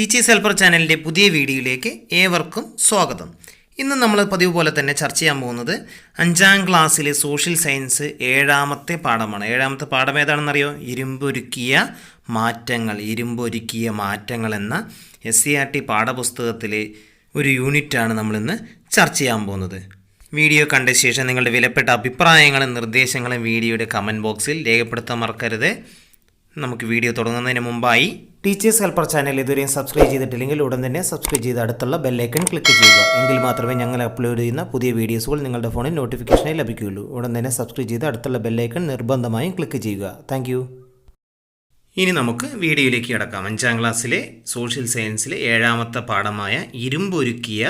Teachers helper ചാനലിന്റെ പുതിയ വീഡിയോയിലേക്ക് ഏവർക്കും സ്വാഗതം. ഇന്ന് നമ്മൾ പതിവ് പോലെ തന്നെ ചർച്ച ചെയ്യാൻ പോകുന്നത് അഞ്ചാം ക്ലാസ്സിലെ സോഷ്യൽ സയൻസ് ഏഴാമത്തെ പാഠമാണ്. ഏഴാമത്തെ പാഠം ഏതാണെന്നറിയോ? ഇരുമ്പൊരുക്കിയ മാറ്റങ്ങൾ ഇരുമ്പൊരുക്കിയ മാറ്റങ്ങൾ എന്ന എസ് സി ആർ ടി പാഠപുസ്തകത്തിലെ ഒരു യൂണിറ്റാണ് നമ്മളിന്ന് ചർച്ച ചെയ്യാൻ പോകുന്നത്. വീഡിയോ കണ്ട ശേഷം നിങ്ങളുടെ വിലപ്പെട്ട അഭിപ്രായങ്ങളും നിർദ്ദേശങ്ങളും വീഡിയോയുടെ കമന്റ് ബോക്സിൽ രേഖപ്പെടുത്താൻ മറക്കരുത്. നമുക്ക് വീഡിയോ തുടങ്ങുന്നതിന് മുമ്പായി ടീച്ചേഴ്സ് ഹെൽപ്പർ ചാനൽ ഇതുവരെയും സബ്സ്ക്രൈബ് ചെയ്തിട്ടില്ലെങ്കിൽ ഉടൻ തന്നെ സബ്സ്ക്രൈബ് ചെയ്ത് അടുത്തുള്ള ബെല്ലൈക്കൺ ക്ലിക്ക് ചെയ്യുക. എങ്കിൽ മാത്രമേ ഞങ്ങൾ അപ്ലോഡ് ചെയ്യുന്ന പുതിയ വീഡിയോസുകൾ നിങ്ങളുടെ ഫോണിൽ നോട്ടിഫിക്കേഷനായി ലഭിക്കുകയുള്ളൂ. ഉടൻ തന്നെ സബ്സ്ക്രൈബ് ചെയ്ത് അടുത്തുള്ള ബെല്ലൈക്കൺ നിർബന്ധമായും ക്ലിക്ക് ചെയ്യുക. താങ്ക് ഇനി നമുക്ക് വീഡിയോയിലേക്ക് കിടക്കാം. അഞ്ചാം ക്ലാസ്സിലെ സോഷ്യൽ സയൻസിലെ ഏഴാമത്തെ പാഠമായ ഇരുമ്പൊരുക്കിയ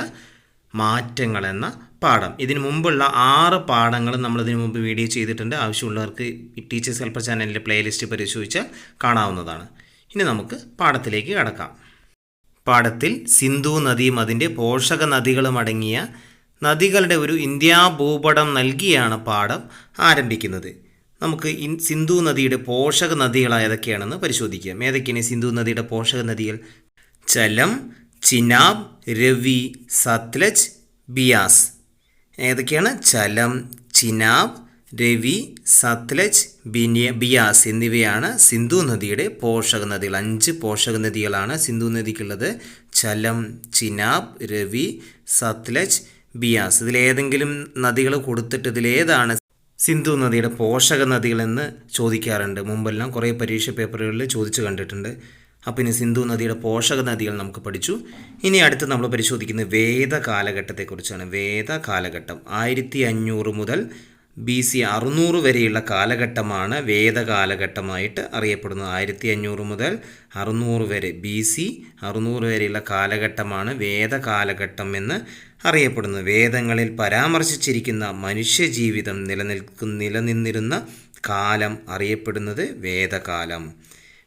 മാറ്റങ്ങൾ എന്ന പാഠം. ഇതിന് മുമ്പുള്ള ആറ് പാഠങ്ങൾ നമ്മളിതിനു മുമ്പ് വീഡിയോ ചെയ്തിട്ടുണ്ട്. ആവശ്യമുള്ളവർക്ക് ടീച്ചേഴ്സ് ഹെൽപ്പർ ചാനലിന്റെ പ്ലേലിസ്റ്റ് പരിശോധിച്ചാൽ കാണാവുന്നതാണ്. ഇനി നമുക്ക് പാഠത്തിലേക്ക് കടക്കാം. പാഠത്തിൽ സിന്ധു നദിയും അതിന്റെ പോഷക നദികളും അടങ്ങിയ നദികളുടെ ഒരു ഇന്ത്യാ ഭൂപടം നൽകിയാണ് പാഠം ആരംഭിക്കുന്നത്. നമുക്ക് സിന്ധു നദിയുടെ പോഷക നദികൾ ഏതൊക്കെയാണെന്ന് പരിശോധിക്കാം. ഏതൊക്കെയാണ് സിന്ധു നദിയുടെ പോഷക നദികൾ? ചലം ചിനാബ് രവി സത്ലജ് ബിയാസ്. ഏതൊക്കെയാണ്? ചലം ചിനാബ് രവി സത്ലജ് ബിനിയ ബിയാസ് എന്നിവയാണ് സിന്ധു നദിയുടെ പോഷക നദികൾ. അഞ്ച് പോഷക നദികളാണ് സിന്ധു നദിക്കുള്ളത്. ചലം ചിനാബ് രവി സത്ലജ് ബിയാസ്. ഇതിലേതെങ്കിലും നദികൾ കൊടുത്തിട്ട് ഇതിലേതാണ് സിന്ധു നദിയുടെ പോഷക നദികളെന്ന് ചോദിക്കാറുണ്ട്. മുമ്പെല്ലാം കുറേ പരീക്ഷ പേപ്പറുകളിൽ ചോദിച്ചു കണ്ടിട്ടുണ്ട്. അപ്പോൾ ഇനി സിന്ധു നദിയുടെ പോഷക നദികൾ നമുക്ക് പഠിച്ചു. ഇനി അടുത്ത് നമ്മൾ പരിശോധിക്കുന്നത് വേദ കാലഘട്ടത്തെക്കുറിച്ചാണ് വേദ കാലഘട്ടം ആയിരത്തി അഞ്ഞൂറ് മുതൽ ബി സി അറുന്നൂറ് വരെയുള്ള കാലഘട്ടമാണ് വേദകാലഘട്ടമായിട്ട് അറിയപ്പെടുന്നത്. ആയിരത്തി അഞ്ഞൂറ് മുതൽ അറുന്നൂറ് വരെ ബി സി അറുന്നൂറ് വരെയുള്ള കാലഘട്ടമാണ് വേദകാലഘട്ടം എന്ന് അറിയപ്പെടുന്നത്. വേദങ്ങളിൽ പരാമർശിച്ചിരിക്കുന്ന മനുഷ്യജീവിതം നിലനിൽക്കുന്ന നിലനിന്നിരുന്ന കാലം അറിയപ്പെടുന്നത് വേദകാലം.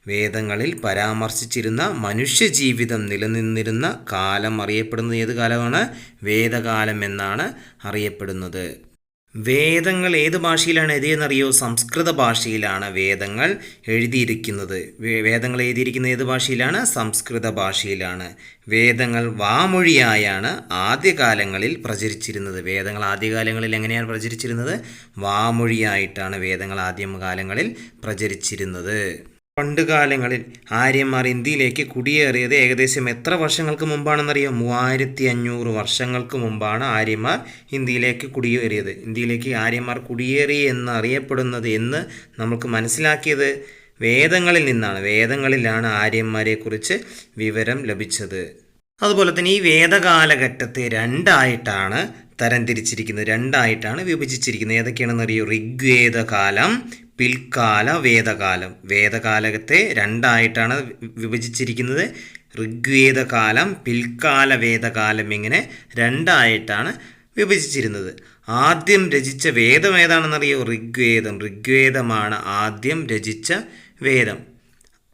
വേദങ്ങളിൽ പരാമർശിച്ചിരുന്ന മനുഷ്യജീവിതം നിലനിന്നിരുന്ന കാലം അറിയപ്പെടുന്നത് ഏത് കാലമാണ്? വേദകാലം എന്നാണ് അറിയപ്പെടുന്നത്. വേദങ്ങൾ ഏത് ഭാഷയിലാണ് എഴുതിയെന്നറിയോ സംസ്കൃത ഭാഷയിലാണ് വേദങ്ങൾ എഴുതിയിരിക്കുന്നത്. വേദങ്ങൾ എഴുതിയിരിക്കുന്ന ഏത് ഭാഷയിലാണ്? സംസ്കൃത ഭാഷയിലാണ്. വേദങ്ങൾ വാമൊഴിയായാണ് ആദ്യകാലങ്ങളിൽ പ്രചരിച്ചിരുന്നത്. വേദങ്ങൾ ആദ്യകാലങ്ങളിൽ എങ്ങനെയാണ് പ്രചരിച്ചിരുന്നത്? വാമൊഴിയായിട്ടാണ് വേദങ്ങൾ ആദ്യകാലങ്ങളിൽ പ്രചരിച്ചിരുന്നത്. പണ്ടുകാലങ്ങളിൽ ആര്യന്മാർ ഇന്ത്യയിലേക്ക് കുടിയേറിയത് ഏകദേശം എത്ര വർഷങ്ങൾക്ക് മുമ്പാണെന്നറിയാം? മൂവായിരത്തി അഞ്ഞൂറ് വർഷങ്ങൾക്ക് മുമ്പാണ് ആര്യന്മാർ ഇന്ത്യയിലേക്ക് കുടിയേറിയത്. ഇന്ത്യയിലേക്ക് ആര്യന്മാർ കുടിയേറി എന്ന് അറിയപ്പെടുന്നത് എന്ന് നമുക്ക് മനസ്സിലാക്കിയത് വേദങ്ങളിൽ നിന്നാണ്. വേദങ്ങളിലാണ് ആര്യന്മാരെക്കുറിച്ച് വിവരം ലഭിച്ചത്. അതുപോലെ തന്നെ ഈ വേദകാലഘട്ടത്തെ രണ്ടായിട്ടാണ് തരംതിരിച്ചിരിക്കുന്നത് രണ്ടായിട്ടാണ് വിഭജിച്ചിരിക്കുന്നത്. ഏതൊക്കെയാണെന്നറിയോ? ഋഗ്വേദകാലം പിൽക്കാല വേദകാലം. വേദകാലത്തെ രണ്ടായിട്ടാണ് വിഭജിച്ചിരിക്കുന്നത്. ഋഗ്വേദകാലം പിൽക്കാല വേദകാലം ഇങ്ങനെ രണ്ടായിട്ടാണ് വിഭജിച്ചിരുന്നത്. ആദ്യം രചിച്ച വേദം ഏതാണെന്നറിയോ? ഋഗ്വേദം. ഋഗ്വേദമാണ് ആദ്യം രചിച്ച വേദം.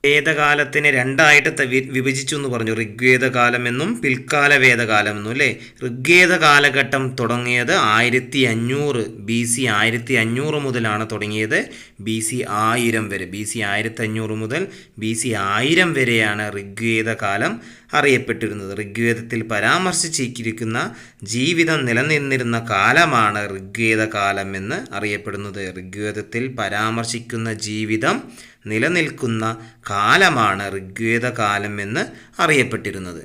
വേദകാലത്തിനെ രണ്ടായിട്ട് വിഭജിച്ചു എന്ന് പറഞ്ഞു. ഋഗ്വേദകാലം എന്നും പിൽക്കാല വേദകാലം എന്നും അല്ലേ? ഋഗ്വേദ കാലഘട്ടം തുടങ്ങിയത് ആയിരത്തി അഞ്ഞൂറ് ബി സി ആയിരത്തി അഞ്ഞൂറ് മുതലാണ് തുടങ്ങിയത്. ബി സി ആയിരം വരെ ബി സി ആയിരത്തി അഞ്ഞൂറ് മുതൽ ബി സി ആയിരം വരെയാണ് ഋഗ്വേദ കാലം അറിയപ്പെട്ടിരുന്നത്. ഋഗ്വേദത്തിൽ പരാമർശിച്ചിരിക്കുന്ന ജീവിതം നിലനിന്നിരുന്ന കാലമാണ് ഋഗ്വേദ കാലം എന്ന് അറിയപ്പെടുന്നത്. ഋഗ്വേദത്തിൽ പരാമർശിക്കുന്ന ജീവിതം നിലനിൽക്കുന്ന കാലമാണ് ഋഗ്വേദ കാലം എന്ന് അറിയപ്പെട്ടിരുന്നത്.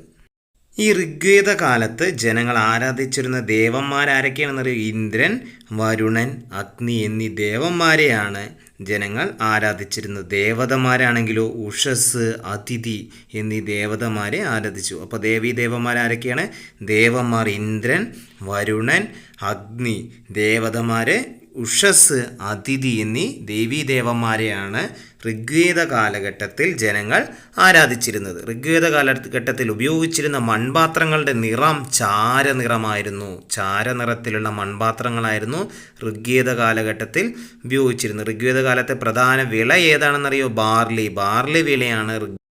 ഈ ഋഗ്വേദ കാലത്ത് ജനങ്ങൾ ആരാധിച്ചിരുന്ന ദേവന്മാരാരൊക്കെയാണെന്നറിയോ ഇന്ദ്രൻ വരുണൻ അഗ്നി എന്നീ ദേവന്മാരെയാണ് ജനങ്ങൾ ആരാധിച്ചിരുന്നത് ദേവതമാരാണെങ്കിലോ ഉഷസ് അതിഥി എന്നീ ദേവതമാരെ ആരാധിച്ചു. അപ്പോൾ ദേവീ ദേവന്മാരാരൊക്കെയാണ് ദേവന്മാർ ഇന്ദ്രൻ വരുണൻ അഗ്നി ദേവതമാരെ ഉഷസ് അതിഥി എന്നീ ദേവീദേവന്മാരെയാണ് ഋഗ്വേദ കാലഘട്ടത്തിൽ ജനങ്ങൾ ആരാധിച്ചിരുന്നത്. ഋഗ്വേദ കാലഘട്ടത്തിൽ ഉപയോഗിച്ചിരുന്ന മൺപാത്രങ്ങളുടെ നിറം ചാരനിറമായിരുന്നു. ചാരനിറത്തിലുള്ള മൺപാത്രങ്ങളായിരുന്നു ഋഗ്വേദ കാലഘട്ടത്തിൽ ഉപയോഗിച്ചിരുന്നത്. ഋഗ്വേദ കാലത്തെ പ്രധാന വിള ഏതാണെന്നറിയോ? ബാർലി. ബാർലി വിളയാണ്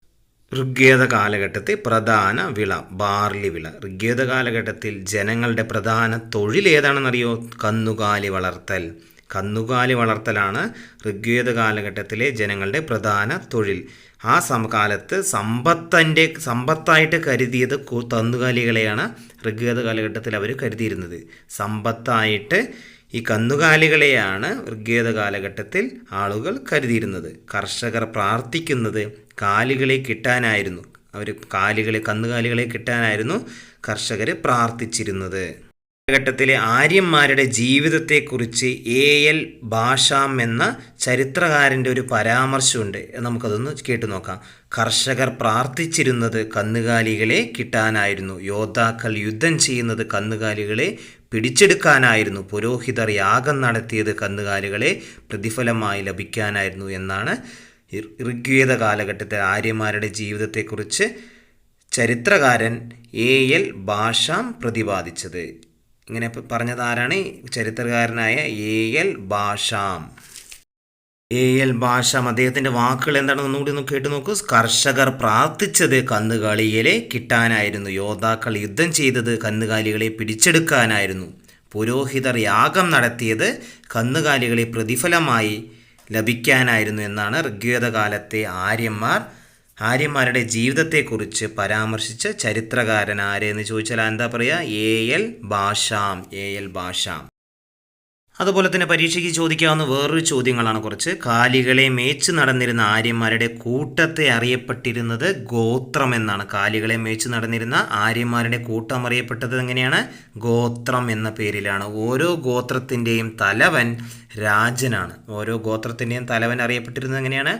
ഋഗ്വേദ കാലഘട്ടത്തെ പ്രധാന വിള ബാർലി വിള. ഋഗ്വേദ കാലഘട്ടത്തിൽ ജനങ്ങളുടെ പ്രധാന തൊഴിൽ ഏതാണെന്നറിയോ? കന്നുകാലി വളർത്തൽ. കന്നുകാലി വളർത്തലാണ് ഋഗ്വേദ കാലഘട്ടത്തിലെ ജനങ്ങളുടെ പ്രധാന തൊഴിൽ. ആ സമകാലത്ത് സമ്പത്തന്റെ സമ്പത്തായിട്ട് കരുതിയത് കന്നുകാലികളെയാണ് ഋഗ്വേദ കാലഘട്ടത്തിൽ അവർ കരുതിയിരുന്നത്. സമ്പത്തായിട്ട് ഈ കന്നുകാലികളെയാണ് ഋഗ്വേദ കാലഘട്ടത്തിൽ ആളുകൾ കരുതിയിരുന്നത്. കർഷകർ പ്രാർത്ഥിക്കുന്നത് കാലികളെ കിട്ടാനായിരുന്നു. അവർ കാലികളെ കന്നുകാലികളെ കിട്ടാനായിരുന്നു കർഷകർ പ്രാർത്ഥിച്ചിരുന്നത്. കാലഘട്ടത്തിലെ ആര്യന്മാരുടെ ജീവിതത്തെക്കുറിച്ച് എ എൽ ഭാഷാം എന്ന ചരിത്രകാരന്റെ ഒരു പരാമർശമുണ്ട്. നമുക്കതൊന്ന് കേട്ടു നോക്കാം. കർഷകർ പ്രാർത്ഥിച്ചിരുന്നത് കന്നുകാലികളെ കിട്ടാനായിരുന്നു. യോദ്ധാക്കൾ യുദ്ധം ചെയ്യുന്നത് കന്നുകാലികളെ പിടിച്ചെടുക്കാനായിരുന്നു. പുരോഹിതർ യാഗം നടത്തിയത് കന്നുകാലികളെ പ്രതിഫലമായി ലഭിക്കാനായിരുന്നു എന്നാണ് ഋഗ്വേദ കാലഘട്ടത്തെ ആര്യന്മാരുടെ ജീവിതത്തെക്കുറിച്ച് ചരിത്രകാരൻ എ എൽ ഭാഷാം പ്രതിപാദിച്ചത്. ഇങ്ങനെ പറഞ്ഞതാരാണ് ചരിത്രകാരനായ A L Basham A L Basham അദ്ദേഹത്തിന്റെ വാക്കുകൾ എന്താണെന്ന് ഒന്നുകൂടി ഒന്ന് കേട്ടു നോക്കൂ. കർഷകർ പ്രാർത്ഥിച്ചത് കന്നുകാലികളെ കിട്ടാനായിരുന്നു. യോദ്ധാക്കൾ യുദ്ധം ചെയ്തത് കന്നുകാലികളെ പിടിച്ചെടുക്കാനായിരുന്നു. പുരോഹിതർ യാഗം നടത്തിയത് കന്നുകാലികളെ പ്രതിഫലമായി ലഭിക്കാനായിരുന്നു എന്നാണ് ഋഗ്വേദ കാലത്തെ ആര്യന്മാർ ആര്യന്മാരുടെ ജീവിതത്തെക്കുറിച്ച് പരാമർശിച്ച ചരിത്രകാരൻ ആരെന്ന് ചോദിച്ചാൽ എന്താ പറയുക? A L Basham A L Basham അതുപോലെ തന്നെ പരീക്ഷയ്ക്ക് ചോദിക്കാവുന്ന വേറൊരു ചോദ്യങ്ങളാണ് കുറച്ച്. കാലികളെ മേച്ച് നടന്നിരുന്ന ആര്യന്മാരുടെ കൂട്ടത്തെ അറിയപ്പെട്ടിരുന്നത് ഗോത്രം എന്നാണ്. കാലികളെ മേച്ച് നടന്നിരുന്ന ആര്യന്മാരുടെ കൂട്ടം അറിയപ്പെട്ടത് എങ്ങനെയാണ്? ഗോത്രം എന്ന പേരിലാണ്. ഓരോ ഗോത്രത്തിന്റെയും തലവൻ രാജനാണ്. ഓരോ ഗോത്രത്തിന്റെയും തലവൻ അറിയപ്പെട്ടിരുന്നത് എങ്ങനെയാണ്?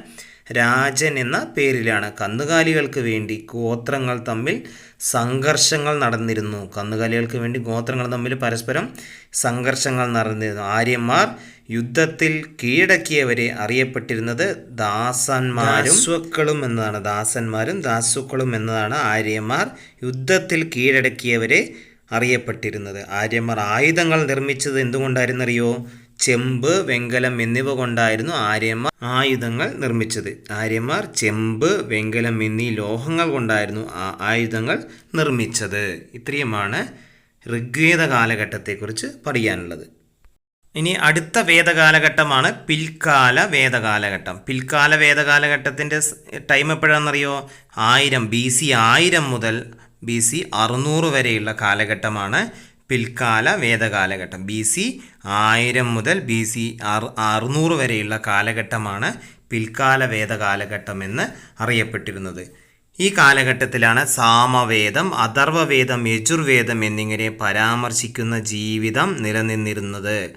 രാജൻ എന്ന പേരിലാണ്. കന്നുകാലികൾക്ക് വേണ്ടി ഗോത്രങ്ങൾ തമ്മിൽ സംഘർഷങ്ങൾ നടന്നിരുന്നു. കന്നുകാലികൾക്ക് വേണ്ടി ഗോത്രങ്ങൾ തമ്മിൽ പരസ്പരം സംഘർഷങ്ങൾ നടന്നിരുന്നു. ആര്യന്മാർ യുദ്ധത്തിൽ കീഴടക്കിയവരെ അറിയപ്പെട്ടിരുന്നത് ദാസന്മാരും ദാസ്വക്കളും എന്നതാണ് ദാസന്മാരും ദാസുക്കളും എന്നതാണ് ആര്യന്മാർ യുദ്ധത്തിൽ കീഴടക്കിയവരെ അറിയപ്പെട്ടിരുന്നത്. ആര്യന്മാർ ആയുധങ്ങൾ നിർമ്മിച്ചത് എന്തുകൊണ്ടായിരുന്നറിയോ? ചെമ്പ് വെങ്കലം എന്നിവ കൊണ്ടായിരുന്നു ആര്യന്മാർ ആയുധങ്ങൾ നിർമ്മിച്ചത്. ആര്യന്മാർ ചെമ്പ് വെങ്കലം എന്നീ ലോഹങ്ങൾ കൊണ്ടായിരുന്നു ആ ആയുധങ്ങൾ നിർമ്മിച്ചത്. ഇത്രയുമാണ് ഋഗ്വേദ കാലഘട്ടത്തെക്കുറിച്ച് പറയാനുള്ളത്. ഇനി അടുത്ത വേദകാലഘട്ടമാണ് പിൽക്കാല വേദകാലഘട്ടം. പിൽക്കാല വേദകാലഘട്ടത്തിന്റെ ടൈം എപ്പോഴാണെന്നറിയോ? ആയിരം ബി സി ആയിരം മുതൽ ബി സി അറുന്നൂറ് വരെയുള്ള കാലഘട്ടമാണ് പിൽക്കാല വേദകാലഘട്ടം. ബി സി ആയിരം മുതൽ ബി സി അറു അറുന്നൂറ് വരെയുള്ള കാലഘട്ടമാണ് പിൽക്കാല വേദകാലഘട്ടം എന്ന് അറിയപ്പെട്ടിരുന്നത്. ഈ കാലഘട്ടത്തിലാണ് സാമവേദം അഥർവവേദം യജുർവേദം എന്നിങ്ങനെ പരാമർശിക്കുന്ന ജീവിതം നിലനിന്നിരുന്നത്.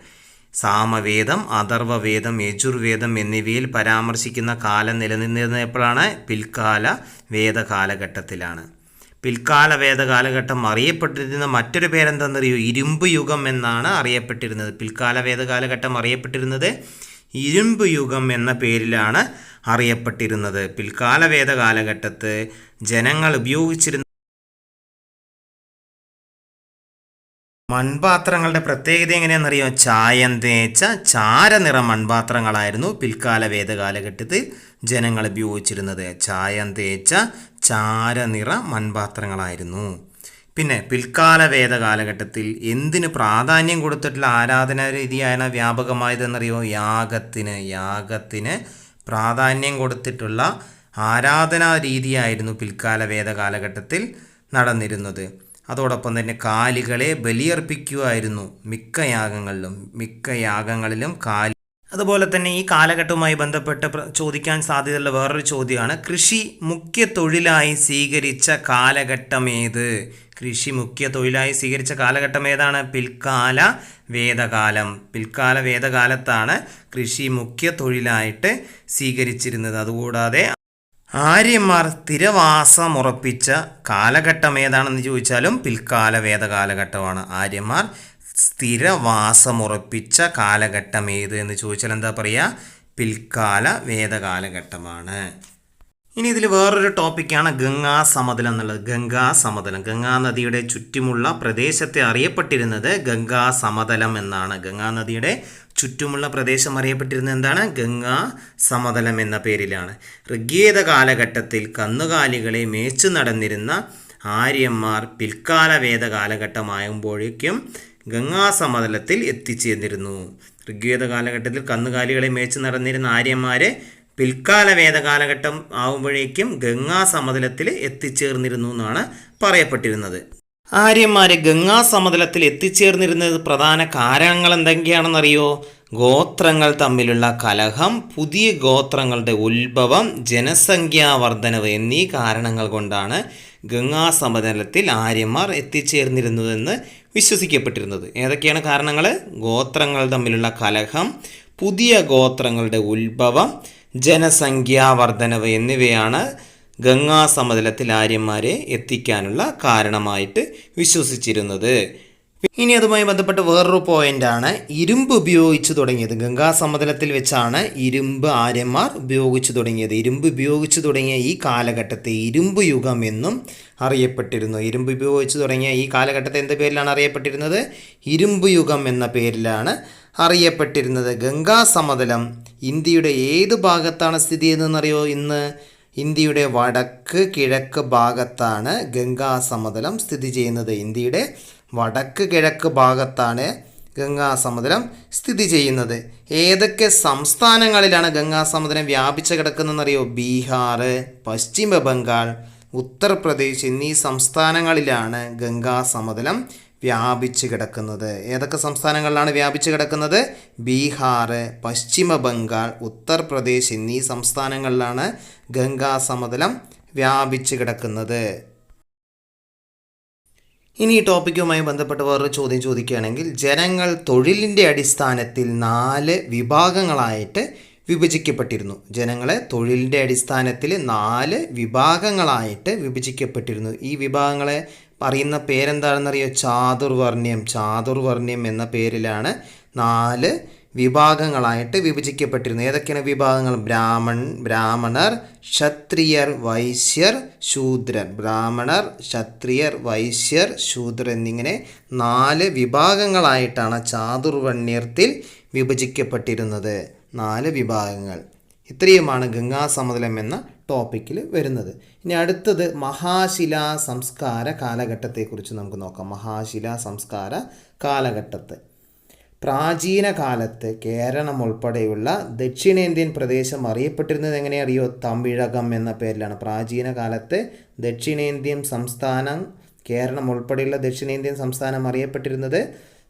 സാമവേദം അഥർവവേദം യജുർവേദം എന്നിവയിൽ പരാമർശിക്കുന്ന കാലം നിലനിന്നിരുന്നപ്പോഴാണ് പിൽക്കാല വേദകാലഘട്ടത്തിലാണ്. പിൽക്കാല വേദകാലഘട്ടം അറിയപ്പെട്ടിരുന്ന മറ്റൊരു പേരെന്താണെന്നറിയോ ഇരുമ്പ് യുഗം എന്നാണ് അറിയപ്പെട്ടിരുന്നത്. പിൽക്കാല വേദകാലഘട്ടം അറിയപ്പെട്ടിരുന്നത് ഇരുമ്പ് യുഗം എന്ന പേരിലാണ് അറിയപ്പെട്ടിരുന്നത്. പിൽക്കാല വേദകാലഘട്ടത്ത് ജനങ്ങൾ ഉപയോഗിച്ചിരുന്ന മൺപാത്രങ്ങളുടെ പ്രത്യേകത എങ്ങനെയാണെന്നറിയോ ചായം തേച്ച ചാരനിറം മൺപാത്രങ്ങളായിരുന്നു പിൽക്കാല വേദകാലഘട്ടത്തിൽ ജനങ്ങൾ ഉപയോഗിച്ചിരുന്നത്. ചായം തേച്ച ചാരനിറ മൺപാത്രങ്ങളായിരുന്നു. പിന്നെ പിൽക്കാല വേദ കാലഘട്ടത്തിൽ എന്തിന് പ്രാധാന്യം കൊടുത്തിട്ടുള്ള ആരാധനാ രീതിയാണ് വ്യാപകമായതെന്നറിയോ? യാഗത്തിന് യാഗത്തിന് പ്രാധാന്യം കൊടുത്തിട്ടുള്ള ആരാധനാ രീതിയായിരുന്നു പിൽക്കാല വേദ കാലഘട്ടത്തിൽ നടന്നിരുന്നത്. അതോടൊപ്പം തന്നെ കാലികളെ ബലിയർപ്പിക്കുമായിരുന്നു മിക്ക യാഗങ്ങളിലും മിക്ക യാഗങ്ങളിലും കാലി അതുപോലെ തന്നെ ഈ കാലഘട്ടവുമായി ബന്ധപ്പെട്ട് ചോദിക്കാൻ സാധ്യതയുള്ള വേറൊരു ചോദ്യമാണ്. കൃഷി മുഖ്യ തൊഴിലായി സ്വീകരിച്ച കാലഘട്ടം ഏത്? കൃഷി മുഖ്യ തൊഴിലായി സ്വീകരിച്ച കാലഘട്ടം ഏതാണ്? പിൽക്കാല വേദകാലം. പിൽക്കാല വേദകാലത്താണ് കൃഷി മുഖ്യ തൊഴിലായിട്ട് സ്വീകരിച്ചിരുന്നത്. അതുകൂടാതെ ആര്യന്മാർ സ്ഥിരവാസമുറപ്പിച്ച കാലഘട്ടം ഏതാണെന്ന് ചോദിച്ചാലും പിൽക്കാല വേദകാലഘട്ടമാണ്. ആര്യന്മാർ സ്ഥിരവാസമുറപ്പിച്ച കാലഘട്ടം ഏത് എന്ന് ചോദിച്ചാൽ എന്താ പറയുക പിൽക്കാല വേദകാലഘട്ടമാണ്. ഇനി ഇതിൽ വേറൊരു ടോപ്പിക്കാണ് ഗംഗാ സമതലം എന്നുള്ളത്. ഗംഗാ സമതലം ഗംഗാ നദിയുടെ ചുറ്റുമുള്ള പ്രദേശത്തെ അറിയപ്പെട്ടിരുന്നത് ഗംഗാ സമതലം എന്നാണ്. ഗംഗാ നദിയുടെ ചുറ്റുമുള്ള പ്രദേശം അറിയപ്പെട്ടിരുന്നത് എന്താണ്? ഗംഗാ സമതലം എന്ന പേരിലാണ്. ഋഗ്വേദ കാലഘട്ടത്തിൽ കന്നുകാലികളെ മേച്ചു നടന്നിരുന്ന ആര്യന്മാർ പിൽക്കാല വേദ കാലഘട്ടമാകുമ്പോഴേക്കും ഗംഗാസമതലത്തിൽ എത്തിച്ചേർന്നിരുന്നു. ഋഗ്വേദ കാലഘട്ടത്തിൽ കന്നുകാലികളെ മേച്ച് നടന്നിരുന്ന ആര്യന്മാരെ പിൽക്കാല വേദ കാലഘട്ടം ആവുമ്പോഴേക്കും ഗംഗാസമതലത്തിൽ എത്തിച്ചേർന്നിരുന്നു എന്നാണ് പറയപ്പെട്ടിരുന്നത്. ആര്യന്മാരെ ഗംഗാസമതലത്തിൽ എത്തിച്ചേർന്നിരുന്നത് പ്രധാന കാരണങ്ങൾ എന്തൊക്കെയാണെന്നറിയോ? ഗോത്രങ്ങൾ തമ്മിലുള്ള കലഹം പുതിയ ഗോത്രങ്ങളുടെ ഉത്ഭവം ജനസംഖ്യാവർദ്ധനവ് എന്നീ കാരണങ്ങൾ കൊണ്ടാണ് ഗംഗാസമതലത്തിൽ ആര്യന്മാർ എത്തിച്ചേർന്നിരുന്നതെന്ന് വിശ്വസിക്കപ്പെട്ടിരുന്നത്. ഏതൊക്കെയാണ് കാരണങ്ങൾ ഗോത്രങ്ങൾ തമ്മിലുള്ള കലഹം പുതിയ ഗോത്രങ്ങളുടെ ഉത്ഭവം ജനസംഖ്യാ വർധനവ് എന്നിവയാണ് ഗംഗാസമതലത്തിൽ ആര്യന്മാരെ എത്തിക്കാനുള്ള കാരണമായിട്ട് വിശ്വസിച്ചിരുന്നത്. ഇനി അതുമായി ബന്ധപ്പെട്ട് വേറൊരു പോയിന്റാണ്. ഇരുമ്പ് ഉപയോഗിച്ച് തുടങ്ങിയത്. ഗംഗാ സമതലത്തിൽ വെച്ചാണ് ഇരുമ്പ് ആര്യന്മാർ ഉപയോഗിച്ച് തുടങ്ങിയത്. ഇരുമ്പ് ഉപയോഗിച്ച് തുടങ്ങിയ ഈ കാലഘട്ടത്തെ ഇരുമ്പ് യുഗം എന്നും അറിയപ്പെട്ടിരുന്നു. ഇരുമ്പ് ഉപയോഗിച്ച് തുടങ്ങിയ ഈ കാലഘട്ടത്തെ എന്ത് പേരിലാണ് അറിയപ്പെട്ടിരുന്നത്? ഇരുമ്പ് യുഗം എന്ന പേരിലാണ് അറിയപ്പെട്ടിരുന്നത്. ഗംഗാ സമതലം ഇന്ത്യയുടെ ഏത് ഭാഗത്താണ് സ്ഥിതി ചെയ്യുന്നതെന്നറിയോ ഇന്ന്? ഇന്ത്യയുടെ വടക്ക് കിഴക്ക് ഭാഗത്താണ് ഗംഗാ സമതലം സ്ഥിതി ചെയ്യുന്നത്. ഇന്ത്യയുടെ വടക്ക് കിഴക്ക് ഭാഗത്താണ് ഗംഗാസമുദ്രം സ്ഥിതി ചെയ്യുന്നത്. ഏതൊക്കെ സംസ്ഥാനങ്ങളിലാണ് ഗംഗാസമുദ്രം വ്യാപിച്ച് കിടക്കുന്നതെന്നറിയോ? ബീഹാർ പശ്ചിമ ബംഗാൾ ഉത്തർപ്രദേശ് എന്നീ സംസ്ഥാനങ്ങളിലാണ് ഗംഗാസമുദ്രം വ്യാപിച്ച് കിടക്കുന്നത്. ഏതൊക്കെ സംസ്ഥാനങ്ങളിലാണ് വ്യാപിച്ച് കിടക്കുന്നത്? ബീഹാർ പശ്ചിമ ബംഗാൾ ഉത്തർപ്രദേശ് എന്നീ സംസ്ഥാനങ്ങളിലാണ് ഗംഗാസമതലം വ്യാപിച്ച് കിടക്കുന്നത്. ഇനി ഈ ടോപ്പിക്കുമായി ബന്ധപ്പെട്ട് വേറൊരു ചോദ്യം ചോദിക്കുകയാണെങ്കിൽ ജനങ്ങൾ തൊഴിലിന്റെ അടിസ്ഥാനത്തിൽ നാല് വിഭാഗങ്ങളായിട്ട് വിഭജിക്കപ്പെട്ടിരുന്നു. ജനങ്ങളെ തൊഴിലിന്റെ അടിസ്ഥാനത്തിൽ നാല് വിഭാഗങ്ങളായിട്ട് വിഭജിക്കപ്പെട്ടിരുന്നു. ഈ വിഭാഗങ്ങളെ പറയുന്ന പേരെന്താണെന്നറിയോ? ചാതുർവർണ്യം ചാതുർവർണ്യം എന്ന പേരിലാണ് നാല് വിഭാഗങ്ങളായിട്ട് വിഭജിക്കപ്പെട്ടിരുന്നു. ഏതൊക്കെയാണ് വിഭാഗങ്ങൾ? ബ്രാഹ്മൺ ബ്രാഹ്മണർ ക്ഷത്രിയർ വൈശ്യർ ശൂദ്രർ ബ്രാഹ്മണർ ക്ഷത്രിയർ വൈശ്യർ ശൂദ്രർ എന്നിങ്ങനെ നാല് വിഭാഗങ്ങളായിട്ടാണ് ചാതുർവർണ്യത്തിൽ വിഭജിക്കപ്പെട്ടിരുന്നത്. നാല് വിഭാഗങ്ങൾ. ഇത്രയുമാണ് ഗംഗാസമതലം എന്ന ടോപ്പിക്കിൽ വരുന്നത്. ഇനി അടുത്തത് മഹാശിലാ സംസ്കാര കാലഘട്ടത്തെക്കുറിച്ച് നമുക്ക് നോക്കാം. മഹാശിലാ സംസ്കാര കാലഘട്ടത്തെ. പ്രാചീന കാലത്ത് കേരളം ഉൾപ്പെടെയുള്ള ദക്ഷിണേന്ത്യൻ പ്രദേശം അറിയപ്പെട്ടിരുന്നത് എങ്ങനെ അറിയോ തമിഴകം എന്ന പേരിലാണ്. പ്രാചീന കാലത്ത് ദക്ഷിണേന്ത്യൻ സംസ്ഥാനം കേരളം ഉൾപ്പെടെയുള്ള ദക്ഷിണേന്ത്യൻ സംസ്ഥാനം അറിയപ്പെട്ടിരുന്നത്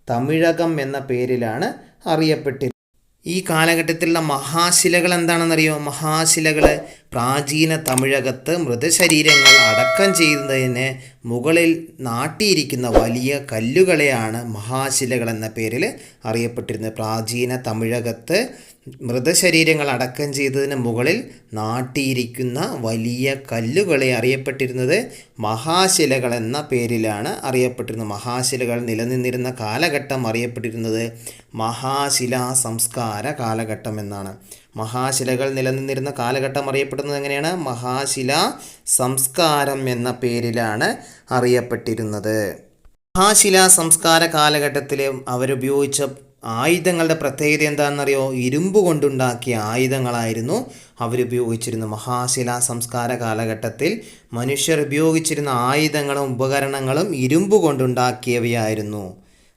തമിഴകം എന്ന പേരിലാണ് അറിയപ്പെട്ടിരുന്നത്. ഈ കാലഘട്ടത്തിലുള്ള മഹാശിലകൾ എന്താണെന്നറിയോ? മഹാശിലകൾ പ്രാചീന തമിഴകത്ത് മൃതശരീരങ്ങൾ അടക്കം ചെയ്യുന്നതിന് മുകളിൽ നാട്ടിയിരിക്കുന്ന വലിയ കല്ലുകളെയാണ് മഹാശിലകൾ എന്ന പേരിൽ അറിയപ്പെട്ടിരുന്നത്. പ്രാചീന തമിഴകത്ത് മൃതശരീരങ്ങൾ അടക്കം ചെയ്തതിന് മുകളിൽ നാട്ടിയിരിക്കുന്ന വലിയ കല്ലുകളെ അറിയപ്പെട്ടിരുന്നത് മഹാശിലകൾ എന്ന പേരിലാണ് അറിയപ്പെട്ടിരുന്നത്. മഹാശിലകൾ നിലനിന്നിരുന്ന കാലഘട്ടം അറിയപ്പെട്ടിരുന്നത് മഹാശിലാ സംസ്കാര കാലഘട്ടം എന്നാണ്. മഹാശിലകൾ നിലനിന്നിരുന്ന കാലഘട്ടം അറിയപ്പെടുന്നത് എങ്ങനെയാണ്? മഹാശില സംസ്കാരം എന്ന പേരിലാണ് അറിയപ്പെട്ടിരുന്നത്. മഹാശില സംസ്കാര കാലഘട്ടത്തിൽ അവരുപയോഗിച്ച ആയുധങ്ങളുടെ പ്രത്യേകത എന്താണെന്നറിയോ? ഇരുമ്പ് കൊണ്ടുണ്ടാക്കിയ ആയുധങ്ങളായിരുന്നു അവരുപയോഗിച്ചിരുന്ന മഹാശിലാ സംസ്കാര കാലഘട്ടത്തിൽ. മനുഷ്യർ ഉപയോഗിച്ചിരുന്ന ആയുധങ്ങളും ഉപകരണങ്ങളും ഇരുമ്പ് കൊണ്ടുണ്ടാക്കിയവയായിരുന്നു.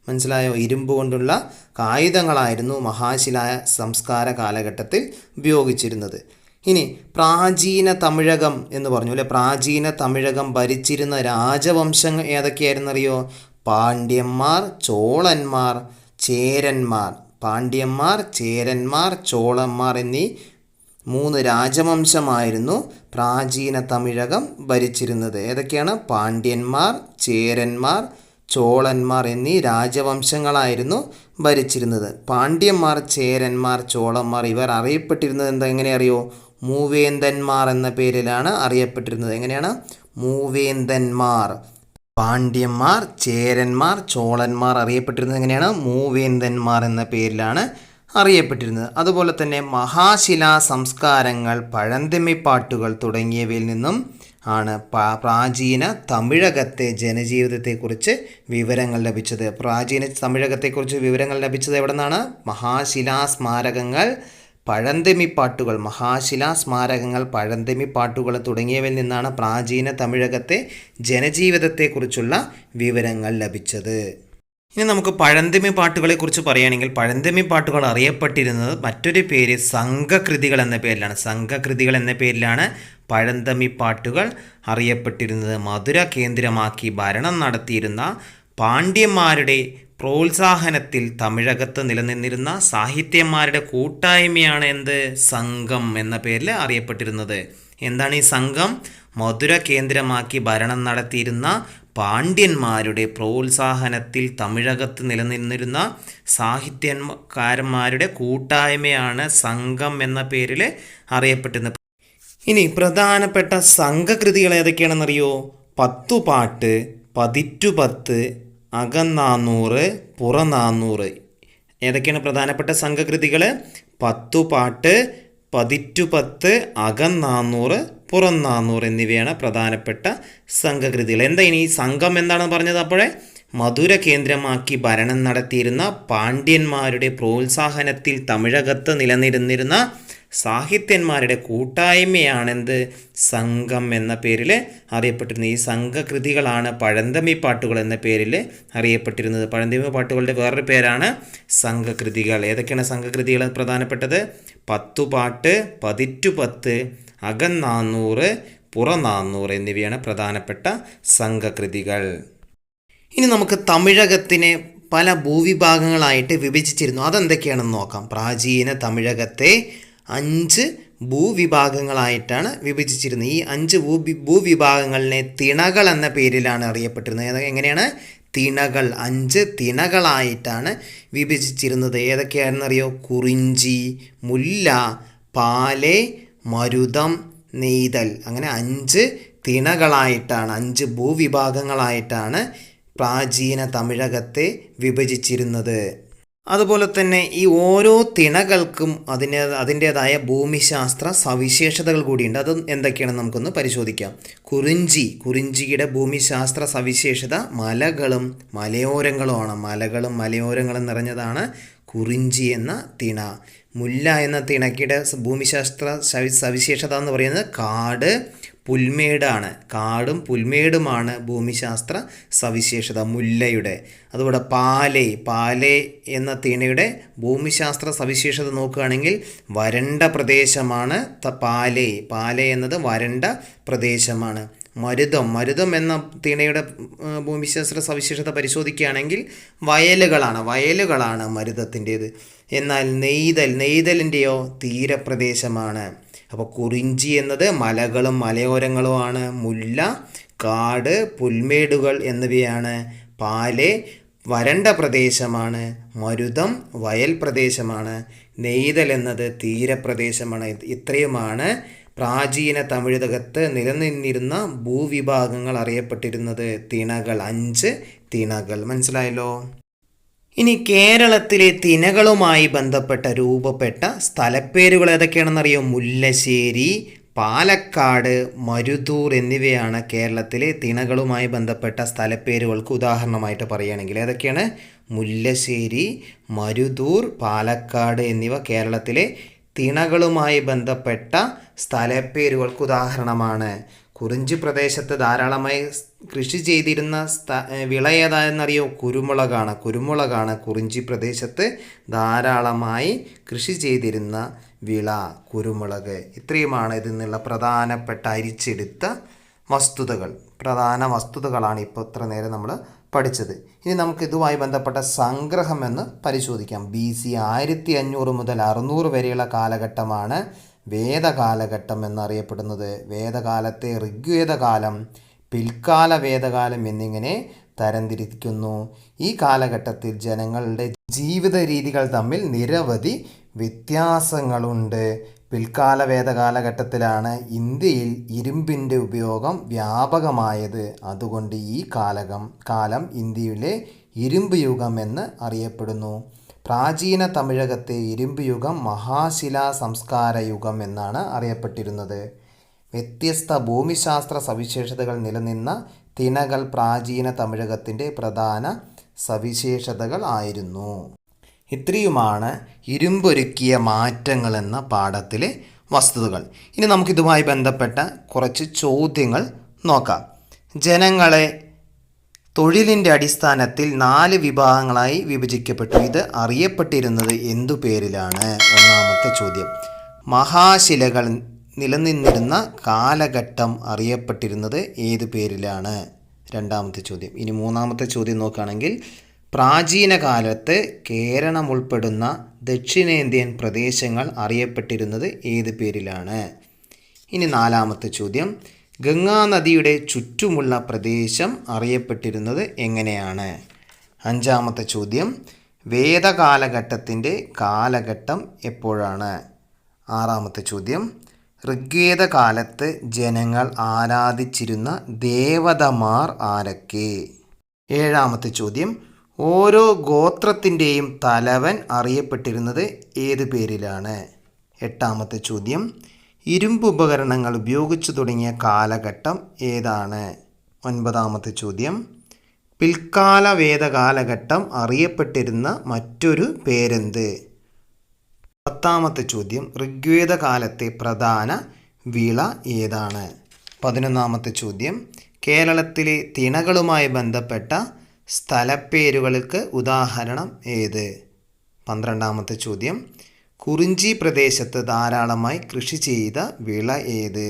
മനസ്സിലായോ? ഇരുമ്പ് കൊണ്ടുള്ള ആയുധങ്ങളായിരുന്നു മഹാശിലായ സംസ്കാര കാലഘട്ടത്തിൽ ഉപയോഗിച്ചിരുന്നത്. ഇനി പ്രാചീന തമിഴകം എന്ന് പറഞ്ഞു അല്ലെ? പ്രാചീന തമിഴകം ഭരിച്ചിരുന്ന രാജവംശങ്ങൾ ഏതൊക്കെയായിരുന്നറിയോ? പാണ്ഡ്യന്മാർ ചോളന്മാർ ചേരന്മാർ പാണ്ഡ്യന്മാർ ചേരന്മാർ ചോളന്മാർ എന്നീ മൂന്ന് രാജവംശമായിരുന്നു പ്രാചീന തമിഴകം ഭരിച്ചിരുന്നത്. ഏതൊക്കെയാണ്? പാണ്ഡ്യന്മാർ ചേരന്മാർ ചോളന്മാർ എന്നീ രാജവംശങ്ങളായിരുന്നു ഭരിച്ചിരുന്നത്. പാണ്ഡ്യന്മാർ ചേരന്മാർ ചോളന്മാർ ഇവർ അറിയപ്പെട്ടിരുന്നത് എന്താ? എങ്ങനെ അറിയോ? മൂവേന്തന്മാർ എന്ന പേരിലാണ് അറിയപ്പെട്ടിരുന്നത്. എങ്ങനെയാണ്? മൂവേന്തന്മാർ പാണ്ഡ്യന്മാർ ചേരന്മാർ ചോളന്മാർ അറിയപ്പെട്ടിരുന്നത് എങ്ങനെയാണ്? മൂവേന്ദന്മാർ എന്ന പേരിലാണ് അറിയപ്പെട്ടിരുന്നത്. അതുപോലെ തന്നെ മഹാശിലാ സംസ്കാരങ്ങൾ പഴന്തമിപ്പാട്ടുകൾ തുടങ്ങിയവയിൽ നിന്നും ആണ് പ്രാചീന തമിഴകത്തെ ജനജീവിതത്തെക്കുറിച്ച് വിവരങ്ങൾ ലഭിച്ചത്. പ്രാചീന തമിഴകത്തെക്കുറിച്ച് വിവരങ്ങൾ ലഭിച്ചത് എവിടെ നിന്നാണ് മഹാശിലാ സ്മാരകങ്ങൾ പഴന്തമിപ്പാട്ടുകൾ മഹാശിലാ സ്മാരകങ്ങൾ പഴന്തമി പാട്ടുകൾ തുടങ്ങിയവയിൽ നിന്നാണ് പ്രാചീന തമിഴകത്തെ ജനജീവിതത്തെക്കുറിച്ചുള്ള വിവരങ്ങൾ ലഭിച്ചത്. ഇനി നമുക്ക് പഴന്തമി പാട്ടുകളെക്കുറിച്ച് പറയുകയാണെങ്കിൽ പഴന്തമി പാട്ടുകൾ അറിയപ്പെട്ടിരുന്നത് മറ്റൊരു പേര് സംഘകൃതികൾ എന്ന പേരിലാണ്. സംഘകൃതികൾ എന്ന പേരിലാണ് പഴന്തമി പാട്ടുകൾ അറിയപ്പെട്ടിരുന്നത്. മധുര കേന്ദ്രമാക്കി ഭരണം നടത്തിയിരുന്ന പാണ്ഡ്യന്മാരുടെ പ്രോത്സാഹനത്തിൽ തമിഴകത്ത് നിലനിന്നിരുന്ന സാഹിത്യന്മാരുടെ കൂട്ടായ്മയാണ് എന്ത്? സംഘം എന്ന പേരിൽ അറിയപ്പെട്ടിരുന്നത്. എന്താണ് ഈ സംഘം? മധുര കേന്ദ്രമാക്കി ഭരണം നടത്തിയിരുന്ന പാണ്ഡ്യന്മാരുടെ പ്രോത്സാഹനത്തിൽ തമിഴകത്ത് നിലനിന്നിരുന്ന സാഹിത്യകാരന്മാരുടെ കൂട്ടായ്മയാണ് സംഘം എന്ന പേരിൽ അറിയപ്പെട്ടിരുന്നത്. ഇനി പ്രധാനപ്പെട്ട സംഘകൃതികൾ ഏതൊക്കെയാണെന്നറിയോ? പത്തുപാട്ട് പതിറ്റുപത്ത് അകനാന്നൂറ് പുറനാന്നൂറ്. ഏതൊക്കെയാണ് പ്രധാനപ്പെട്ട സംഘകൃതികൾ പത്തുപാട്ട് പതിറ്റുപത്ത് പുറം നാന്നൂറ് എന്നിവയാണ് പ്രധാനപ്പെട്ട സംഘകൃതികൾ എന്താ ഇനി സംഘം എന്താണെന്ന് പറഞ്ഞത് അപ്പോഴേ? മധുര കേന്ദ്രമാക്കി ഭരണം നടത്തിയിരുന്ന പാണ്ഡ്യന്മാരുടെ പ്രോത്സാഹനത്തിൽ തമിഴകത്ത് നിലനിരുന്നിരുന്ന സാഹിത്യന്മാരുടെ കൂട്ടായ്മയാണെന്ത്? സംഘം എന്ന പേരിൽ അറിയപ്പെട്ടിരുന്നത് ഈ സംഘകൃതികളാണ് പഴന്തമി പാട്ടുകൾ എന്ന പേരിൽ അറിയപ്പെട്ടിരുന്നത്. പഴന്തമി പാട്ടുകളുടെ വേറൊരു പേരാണ് സംഘകൃതികൾ. ഏതൊക്കെയാണ് സംഘകൃതികൾ പ്രധാനപ്പെട്ടത്? പത്തുപാട്ട് പതിറ്റുപത്ത് പുറ പുറനാന്നൂറ് എന്നിവയാണ് പ്രധാനപ്പെട്ട സംഘകൃതികൾ. ഇനി നമുക്ക് തമിഴകത്തിനെ പല ഭൂവിഭാഗങ്ങളായിട്ട് വിഭജിച്ചിരുന്നു. അതെന്തൊക്കെയാണെന്ന് നോക്കാം. പ്രാചീന തമിഴകത്തെ അഞ്ച് ഭൂവിഭാഗങ്ങളായിട്ടാണ് വിഭജിച്ചിരുന്നത്. ഈ അഞ്ച് ഭൂവി ഭൂവിഭാഗങ്ങളിലെ തിണകൾ എന്ന പേരിലാണ് അറിയപ്പെട്ടിരുന്നത്. എങ്ങനെയാണ്? തിണകൾ. അഞ്ച് തിണകളായിട്ടാണ് വിഭജിച്ചിരുന്നത്. ഏതൊക്കെയാണെന്നറിയോ? കുറിഞ്ചി മുല്ല പാലെ മരുതം നെയ്തൽ. അങ്ങനെ അഞ്ച് തിണകളായിട്ടാണ് അഞ്ച് ഭൂവിഭാഗങ്ങളായിട്ടാണ് പ്രാചീന തമിഴകത്തെ വിഭജിച്ചിരുന്നത്. അതുപോലെ തന്നെ ഈ ഓരോ തിണകൾക്കും അതിന് അതിന്റേതായ ഭൂമിശാസ്ത്ര സവിശേഷതകൾ കൂടിയുണ്ട്. അത് എന്തൊക്കെയാണെന്ന് നമുക്കൊന്ന് പരിശോധിക്കാം. കുറിഞ്ചി കുറിഞ്ചിയുടെ ഭൂമിശാസ്ത്ര സവിശേഷത മലകളും മലയോരങ്ങളുമാണ്. മലകളും മലയോരങ്ങളും നിറഞ്ഞതാണ് കുറിഞ്ചി എന്ന തിണ. മുല്ല എന്ന തിണക്കിയുടെ ഭൂമിശാസ്ത്ര സവിശേഷത എന്ന് പറയുന്നത് കാട് പുൽമേടാണ്. കാടും പുൽമേടുമാണ് ഭൂമിശാസ്ത്ര സവിശേഷത മുല്ലയുടെ. അതുപോലെ പാലേ പാലേ എന്ന തിണയുടെ ഭൂമിശാസ്ത്ര സവിശേഷത നോക്കുകയാണെങ്കിൽ വരണ്ട പ്രദേശമാണ് പാലേ. പാലെ എന്നത് വരണ്ട പ്രദേശമാണ്. മരുതം മരുതം എന്ന തീണയുടെ ഭൂമിശാസ്ത്ര സവിശേഷത പരിശോധിക്കുകയാണെങ്കിൽ വയലുകളാണ് വയലുകളാണ് മരുതത്തിന്റേത്. എന്നാൽ നെയ്തൽ നെയ്തലിന്റെയോ തീരപ്രദേശമാണ്. അപ്പോൾ കുറിഞ്ചി എന്നത് മലകളും മലയോരങ്ങളുമാണ്. മുല്ല കാട് പുൽമേടുകൾ എന്നിവയാണ്. പാൽ വരണ്ട പ്രദേശമാണ്. മരുതം വയൽ പ്രദേശമാണ്. നെയ്തൽ എന്നത് തീരപ്രദേശമാണ്. ഇത്രയുമാണ് പ്രാചീന തമിഴകത്ത് നിലനിന്നിരുന്ന ഭൂവിഭാഗങ്ങൾ അറിയപ്പെട്ടിരുന്നത്. തിണകൾ അഞ്ച് തിണകൾ. മനസ്സിലായല്ലോ? ഇനി കേരളത്തിലെ തിനകളുമായി ബന്ധപ്പെട്ട രൂപപ്പെട്ട സ്ഥലപ്പേരുകൾ ഏതൊക്കെയാണെന്നറിയോ? മുല്ലശ്ശേരി പാലക്കാട് മരുതൂർ എന്നിവയാണ് കേരളത്തിലെ തിണകളുമായി ബന്ധപ്പെട്ട സ്ഥലപ്പേരുകൾക്ക് ഉദാഹരണമായിട്ട് പറയുകയാണെങ്കിൽ ഏതൊക്കെയാണ്? മുല്ലശ്ശേരി മരുതൂർ പാലക്കാട് എന്നിവ കേരളത്തിലെ തിണകളുമായി ബന്ധപ്പെട്ട സ്ഥലപ്പേരുകൾക്ക് ഉദാഹരണമാണ്. കുറിഞ്ചി പ്രദേശത്ത് ധാരാളമായി കൃഷി ചെയ്തിരുന്ന സ്ഥ വിള ഏതാണെന്നറിയോ കുരുമുളകാണ്. കുരുമുളകാണ് കുറിഞ്ചി പ്രദേശത്ത് ധാരാളമായി കൃഷി ചെയ്തിരുന്ന വിള കുരുമുളക്. ഇത്രയുമാണ് ഇതിൽ നിന്നുള്ള പ്രധാനപ്പെട്ട അരിച്ചെടുത്ത വസ്തുതകൾ. പ്രധാന വസ്തുതകളാണ് ഇപ്പോൾ ഇത്ര നേരം നമ്മൾ പഠിച്ചത്. ഇനി നമുക്ക് ഇതുമായി ബന്ധപ്പെട്ട സംഗ്രഹം എന്ന് പരിശോധിക്കാം. ബി സി ആയിരത്തി അഞ്ഞൂറ് മുതൽ അറുന്നൂറ് വരെയുള്ള കാലഘട്ടമാണ് വേദകാലഘട്ടം എന്നറിയപ്പെടുന്നത് വേദകാലത്തെ ഋഗ്വേദകാലം പിൽക്കാല വേദകാലം എന്നിങ്ങനെ തരംതിരിക്കുന്നു. ഈ കാലഘട്ടത്തിൽ ജനങ്ങളുടെ ജീവിത രീതികൾ തമ്മിൽ നിരവധി വ്യത്യാസങ്ങളുണ്ട്. പിൽക്കാല വേദകാലഘട്ടത്തിലാണ് ഇന്ത്യയിൽ ഇരുമ്പിന്റെ ഉപയോഗം വ്യാപകമായത്. അതുകൊണ്ട് ഈ കാലകം കാലം ഇന്ത്യയിലെ ഇരുമ്പ് യുഗം എന്ന് അറിയപ്പെടുന്നു. പ്രാചീന തമിഴകത്തെ ഇരുമ്പ് യുഗം മഹാശിലാ സംസ്കാര യുഗം എന്നാണ് അറിയപ്പെട്ടിരുന്നത്. വ്യത്യസ്ത ഭൂമിശാസ്ത്ര സവിശേഷതകൾ നിലനിന്ന തിണകൾ പ്രാചീന തമിഴകത്തിന്റെ പ്രധാന സവിശേഷതകൾ ആയിരുന്നു. ഇത്രയുമാണ് ഇരുമ്പൊരുക്കിയ മാറ്റങ്ങൾ എന്ന പാഠത്തിലെ വസ്തുതകൾ. ഇനി നമുക്കിതുമായി ബന്ധപ്പെട്ട കുറച്ച് ചോദ്യങ്ങൾ നോക്കാം. ജനങ്ങളെ തൊഴിലിന്റെ അടിസ്ഥാനത്തിൽ നാല് വിഭാഗങ്ങളായി വിഭജിക്കപ്പെട്ടു. ഇത് അറിയപ്പെട്ടിരുന്നത് എന്തു പേരിലാണ്? ഒന്നാമത്തെ ചോദ്യം. മഹാശിലകൾ നിലനിന്നിരുന്ന കാലഘട്ടം അറിയപ്പെട്ടിരുന്നത് ഏത് പേരിലാണ്? രണ്ടാമത്തെ ചോദ്യം. ഇനി മൂന്നാമത്തെ ചോദ്യം നോക്കുകയാണെങ്കിൽ പ്രാചീന കാലത്ത് കേരളം ഉൾപ്പെടുന്ന ദക്ഷിണേന്ത്യൻ പ്രദേശങ്ങൾ അറിയപ്പെട്ടിരുന്നത് ഏത് പേരിലാണ്? ഇനി നാലാമത്തെ ചോദ്യം. ഗംഗാനദിയുടെ ചുറ്റുമുള്ള പ്രദേശം അറിയപ്പെട്ടിരുന്നത് എങ്ങനെയാണ്? അഞ്ചാമത്തെ ചോദ്യം വേദകാലഘട്ടത്തിന്റെ കാലഘട്ടം എപ്പോഴാണ്? ആറാമത്തെ ചോദ്യം ഋഗ്വേദ കാലത്ത് ജനങ്ങൾ ആരാധിച്ചിരുന്ന ദേവതമാർ ആരൊക്കെ? ഏഴാമത്തെ ചോദ്യം ഓരോ ഗോത്രത്തിന്റെയും തലവൻ അറിയപ്പെട്ടിരുന്നത് ഏത് പേരിലാണ്? എട്ടാമത്തെ ചോദ്യം ഇരുമ്പ് ഉപകരണങ്ങൾ ഉപയോഗിച്ചു തുടങ്ങിയ കാലഘട്ടം ഏതാണ്? ഒൻപതാമത്തെ ചോദ്യം. പിൽക്കാല വേദകാലഘട്ടം അറിയപ്പെട്ടിരുന്ന മറ്റൊരു പേരെന്ത്? പത്താമത്തെ ചോദ്യം. ഋഗ്വേദ കാലത്തെ പ്രധാന വിള ഏതാണ്? പതിനൊന്നാമത്തെ ചോദ്യം. കേരളത്തിലെ തിണകളുമായി ബന്ധപ്പെട്ട സ്ഥലപ്പേരുകൾക്ക് ഉദാഹരണം ഏത്? പന്ത്രണ്ടാമത്തെ ചോദ്യം. കുറിഞ്ചി പ്രദേശത്ത് ധാരാളമായി കൃഷി ചെയ്ത വിള ഏത്?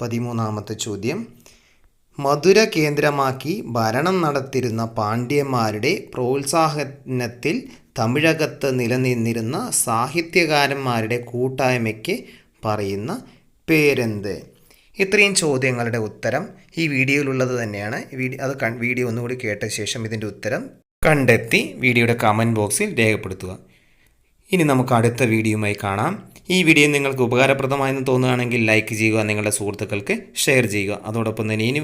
പതിമൂന്നാമത്തെ ചോദ്യം. മധുര കേന്ദ്രമാക്കി ഭരണം നടത്തിയിരുന്ന പാണ്ഡ്യന്മാരുടെ പ്രോത്സാഹനത്തിൽ തമിഴകത്ത് നിലനിന്നിരുന്ന സാഹിത്യകാരന്മാരുടെ കൂട്ടായ്മയ്ക്ക് പറയുന്ന പേരെന്ത്? ഇത്രയും ചോദ്യങ്ങളുടെ ഉത്തരം ഈ വീഡിയോയിലുള്ളത് തന്നെയാണ്. അത് വീഡിയോ ഒന്നുകൂടി കേട്ട ശേഷം ഇതിന്റെ ഉത്തരം കണ്ടെത്തി വീഡിയോയുടെ കമന്റ് ബോക്സിൽ രേഖപ്പെടുത്തുക. ഇനി നമുക്ക് അടുത്ത വീഡിയോയുമായി കാണാം. ഈ വീഡിയോ നിങ്ങൾക്ക് ഉപകാരപ്രദമായെന്ന് തോന്നുകയാണെങ്കിൽ ലൈക്ക് ചെയ്യുക നിങ്ങളുടെ സുഹൃത്തുക്കൾക്ക് ഷെയർ ചെയ്യുക. അതോടൊപ്പം തന്നെ ഇനി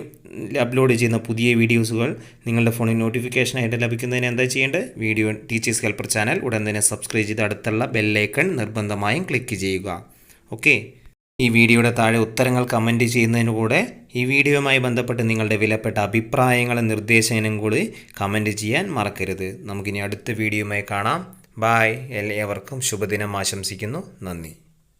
അപ്ലോഡ് ചെയ്യുന്ന പുതിയ വീഡിയോസുകൾ നിങ്ങളുടെ ഫോണിൽ നോട്ടിഫിക്കേഷനായിട്ട് ലഭിക്കുന്നതിന് എന്താ ചെയ്യേണ്ടത്? വീഡിയോ ടീച്ചേഴ്സ് ഹെൽപ്പർ ചാനൽ ഉടൻ തന്നെ സബ്സ്ക്രൈബ് ചെയ്ത് അടുത്തുള്ള ബെല്ലൈക്കൺ നിർബന്ധമായും ക്ലിക്ക് ചെയ്യുക. ഓക്കെ ഈ വീഡിയോയുടെ താഴെ ഉത്തരങ്ങൾ കമന്റ് ചെയ്യുന്നതിന് കൂടെ ഈ വീഡിയോയുമായി ബന്ധപ്പെട്ട് നിങ്ങളുടെ വിലപ്പെട്ട അഭിപ്രായങ്ങളും നിർദ്ദേശങ്ങളും കൂടി കമന്റ് ചെയ്യാൻ മറക്കരുത്. നമുക്കിനി അടുത്ത വീഡിയോയുമായി കാണാം. ബായ് എല്ലാവർക്കും ശുഭദിനം ആശംസിക്കുന്നു. നന്ദി.